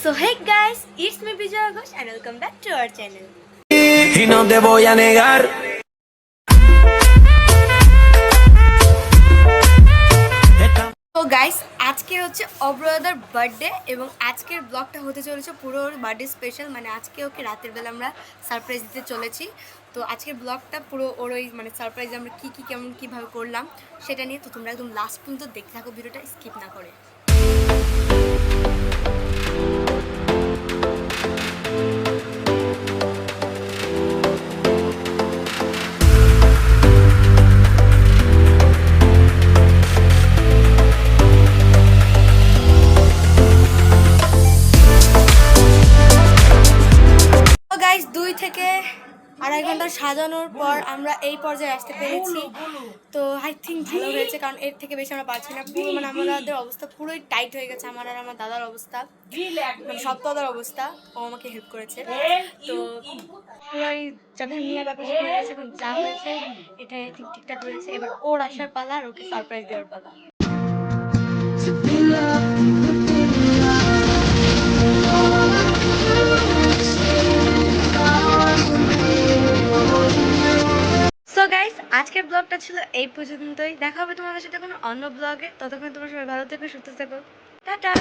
So hey guys, it's me Vijay Ghosh and welcome back to our channel. y no te voy a negar. তো guys আজকে হচ্ছে অব্রদার birthday এবং আজকের ব্লগটা হতে চলেছে পুরো ওর বার্থডে স্পেশাল মানে আজকে ওকে রাতের বেলা আমরা সারপ্রাইজ দিতে চলেছি তো আজকের ব্লগটা পুরো ওর ওই মানে সারপ্রাইজ আমরা কী কী কেমন কীভাবে করলাম সেটা নিয়ে তো তোমরা একদম লাস্ট পর্যন্ত দেখতে থাকো ভিডিওটা স্কিপ না করে তো গাইস দুই থেকে আড়াই ঘণ্টা সাজানোর পর আমরা এই পর্যায়ে আসতে পেরেছি। তো আই থিঙ্ক ভালো হয়েছে কারণ এর থেকে বেশি আমরা পারছি না। পুরো মানে আমাদের অবস্থা পুরোই টাইট হয়ে গেছে আমার আর আমার দাদার অবস্থা। মানে সব দাদার অবস্থা ও আমাকে হেল্প করেছে। তো পুরোই যাদের নিয়ে এবং যা হয়েছে এটাই ঠিক ঠিকঠাক হয়েছে। এবার ওর আসার পালা আর ওকে সারপ্রাইজ দেওয়ার পালা। আজকের ব্লগটা ছিল এই পর্যন্তই। দেখা হবে তোমাদের সাথে কোনো অন্য ব্লগে। ততক্ষণ তোমরা সবাই ভালো থেকো, সুস্থ থেকো। টাটা!